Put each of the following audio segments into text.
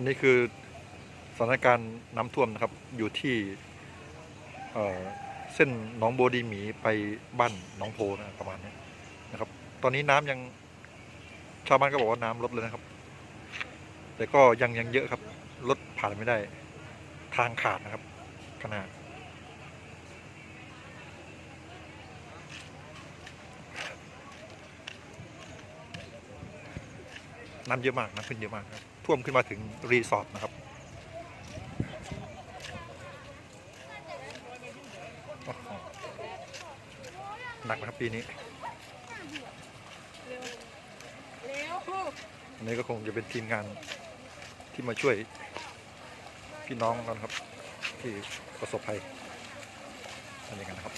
อันนี้คือสถานการณ์น้ำท่วมนะครับ อยู่ที่เเส้นหนองโบดีหมีไปบ้านหนองโพนะประมาณนี้นะครับ ตอนนี้น้ำยังชาวบ้านก็บอกว่าน้ำลดเลยนะครับ แต่ก็ยังยังเยอะครับรถผ่านไม่ได้ทางขาดนะครับขนาด น้ำเยอะมากน้ำขึ้นเยอะมากท่วมขึ้นมาถึงรีสอร์ทนะครับหนักนะครับปีนี้เร็วอันนี้ก็คงจะเป็นทีมงานที่มาช่วยพี่น้องกันครับ ที่ประสบภัยอันนี้กันนะครับ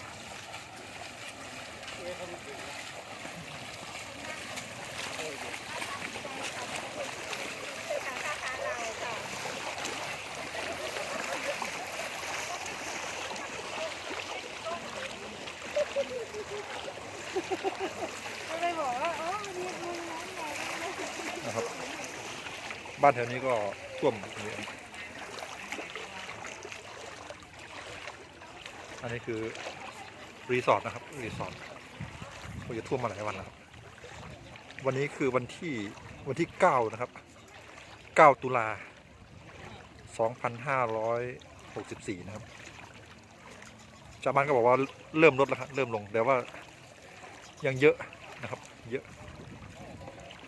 ก็เลยบอกว่าอ๋อมีมึงน้ำแดงนะครับ บ้านแถวนี้ก็ท่วมเยอะอันนี้คือรีสอร์ทนะครับรีสอร์ทก็จะท่วมมาหลายวันแล้วครับวันนี้คือวันที่วันที่เก้านะครับเก้าตุลาสองพันห้าร้อยหกสิบสี่นะครับ ชาวบ้านก็บอกว่าเริ่มลดแล้วครับเริ่มลงแต่ว่ายังเยอะนะครับ เยอะ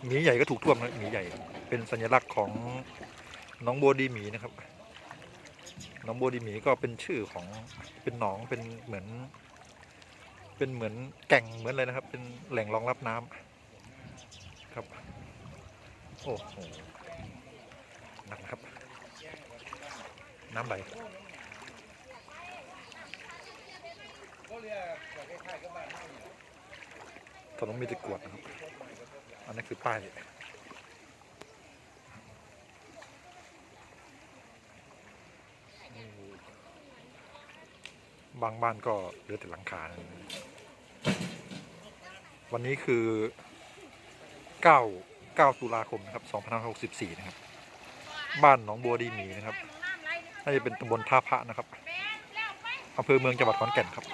หมีใหญ่ก็ถูกท่วมนะหมีใหญ่เป็นสัญลักษณ์ของน้องโบวดีหมีนะครับ น้องโบวดีหมีก็เป็นชื่อของเป็นหนองเป็นเหมือน เป็นเหมือนแก่งเหมือนเลยนะครับ เป็นแหล่งรองรับน้ำครับโอ้โหหนักนะครับ น้ำไหล ถนนมีตะกรวดนะครับ อันนี้คือป้ายบางบ้านก็เหลือแต่หลังคา วันนี้คือ 9 9 ตุลาคมนะครับ2564 นะครับ บ้านหนองบัวดีหมีนะครับ น่าจะเป็นตำบลท่าพระนะครับอำเภอเมืองจังหวัดขอนแก่นครับ